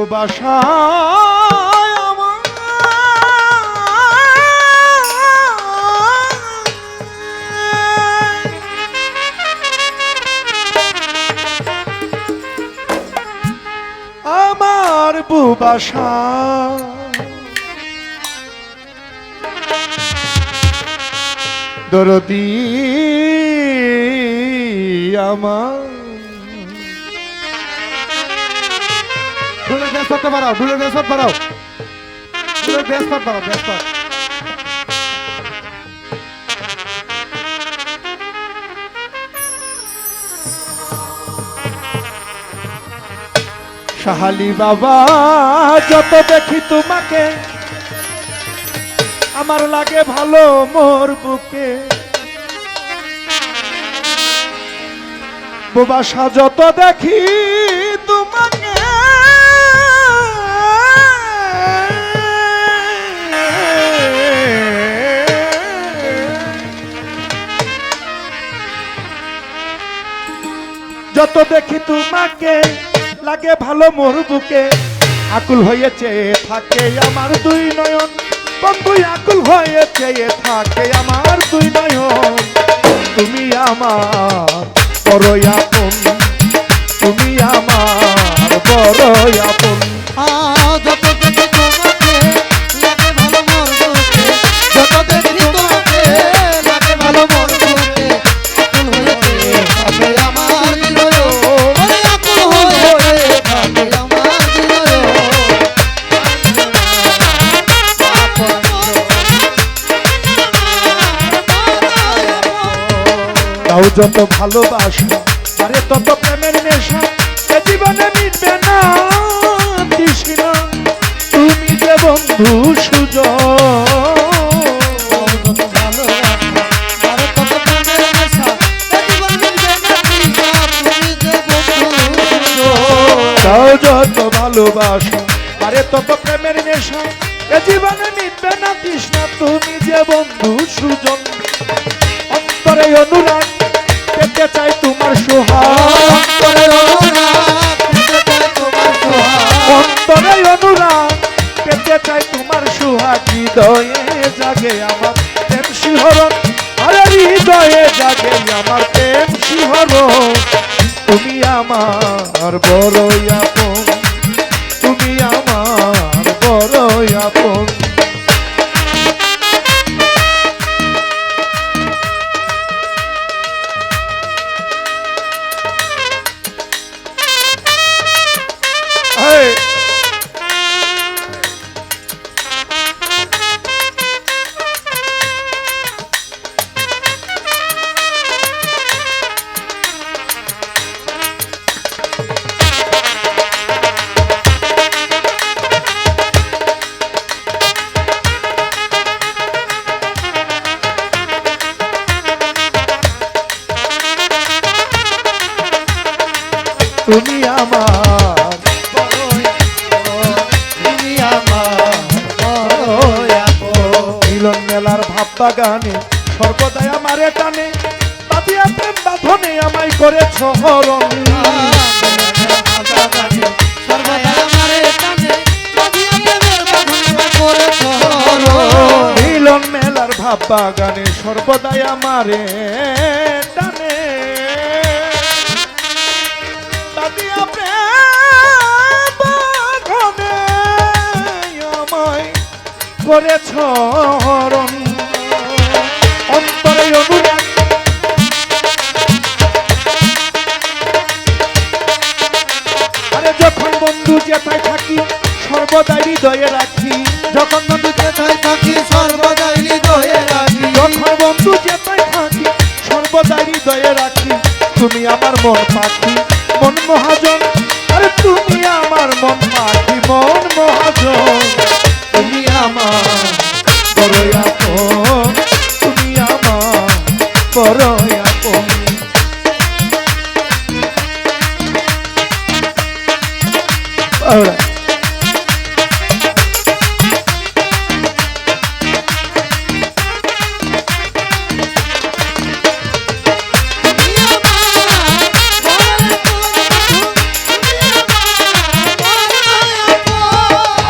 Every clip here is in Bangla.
আমার। আমার বুবাসা। দরদি আমার। ঢুলের ড্যান্স পারতে পারাও ঢুলের ড্যান্স পার। পারাও ঢুলের ড্যান্স পার পারাও ড্যান্স পার সাহালি বাবা, যত দেখি তোমাকে, আমার লাগে ভালো মোর বুকে। বাসা যত দেখি তোমাকে যত দেখি তোমাকে, লাগে ভালো মোর বুকে। আকুল হয়েছে, থাকে আমার দুই নয়ন। বন্ধু, আকুল হয়েছে, থাকে আমার দুই নয়ন। তুমি আমার বড় তুমি আমার বড় তাও যত ভালোবাসা, আরে তত প্রেমের নেশা, এ জীবনে মিটবে না তৃষ্ণা তুমি যে বন্ধু সুজন। ভালোবাসা, আরে তত প্রেমের নেশা, এ জীবনে মিটবে না তৃষ্ণা তুমি যে বন্ধু তোমার সোহাগ। অন্তরে অনুরাগ পেতে চাই তোমার সোহাগ। অন্তরে অনুরাগ পেতে চাই তোমার সোহাগ। হৃদয়ে জাগে আমার প্রেম শিহরণ আরে হৃদয়ে জাগে আমার প্রেম শিহরণ। তুমি আমার বড় আপন। তুমি আমার তুমি আমার মিলন মেলার ভাব বাগানে সর্বদাই আমারে টানে বাদিয়া প্রেম বাঁধনে আমায় করেছ হরণ। মিলন মেলার ভাব বাগানে সর্বদাই আমারে করেছ অন্তরে অনুরাগ আরে যখন বন্ধু যেথায় থাকি সর্বদাই হৃদয়ে রাখি। যখন বন্ধু যেথায় থাকি সর্বদাই হৃদয়ে রাখি। যখন বন্ধু যেথায় থাকি সর্বদাই হৃদয়ে রাখি। তুমি আমার মন পাখি মন মহাজন। আরে তুমি আমার মন পাখি মন মহাজন। বড় আপন। বড়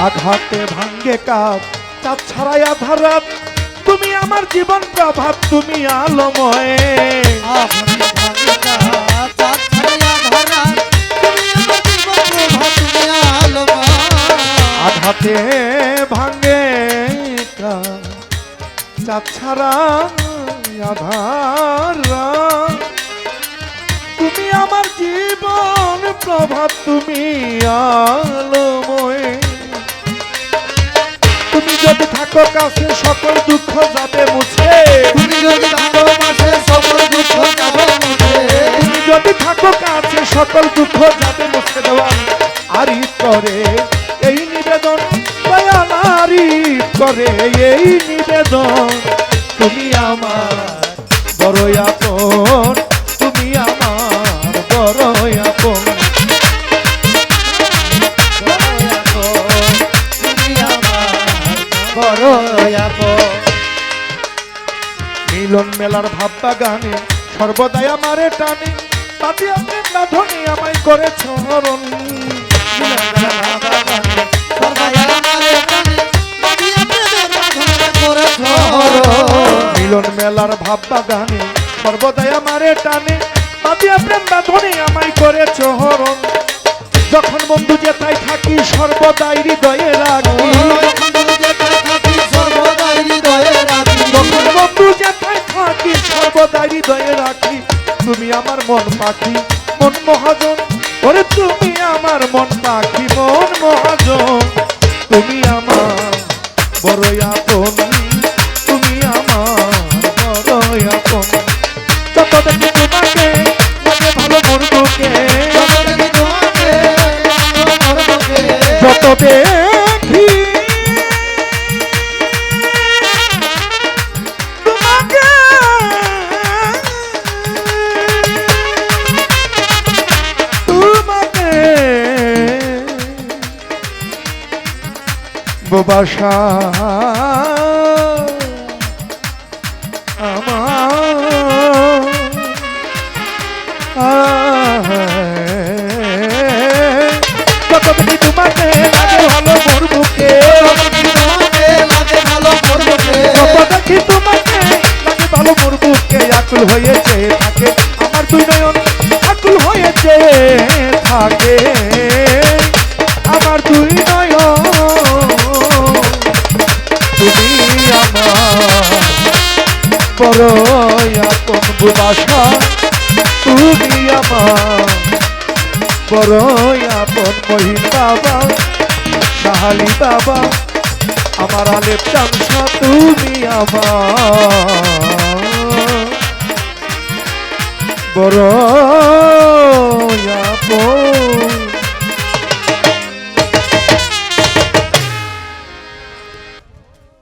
আঘাতে ভাঙ্গে কাপ চাঁদ ছাড়াই আধার রাত তুমি আমার জীবন প্রভাত তুমি আলোময়। চাঁদ ছাড়িয়া ধরা তুমি আমার জীবন প্রভা তুমি আলোময়। থাকো কাছে সকল দুঃখ যাবে মুছে। তুমি যদি থাকো কাছে সকল দুঃখ যাবে মুছে। তুমি যদি থাকো কাছে সকল দুঃখ যাবে মুছে দেওয়া। আর করে এই নিবেদন দয়ালারি করে এই নিবেদন তুমি আমার মিলন মেলার ভাববা গানে সর্বদাই আমারে টানে। তাতে আপনি না ধনী আমায় করেছ হরণ মিলন মেলার ভাববা গানে সর্বদাই আমারে টানে। তাতে আপনি না ধনী আমায় করেছ হরণ যখন বন্ধু যেথায় থাকি, সর্বদাই হৃদয়ে রাখি। সর্বদাই রাখি। তুমি আমার মন পাখি, মন মহাজন। ওরে তুমি আমার মন পাখি, মন মহাজন। বাসা আমার যত তোমাকে লাগে ভালো মোর বুকে যত দেখি তোমাকে লাগে ভালো মোর বুকে আকুল হয়েছে। তুমি আমার বড় আপন বুবাসা তুমি আমার বড় আপন মহিন বাবা সাহালি বাবা, আমার আলেপ চামসা তুমি আমার বড় আপন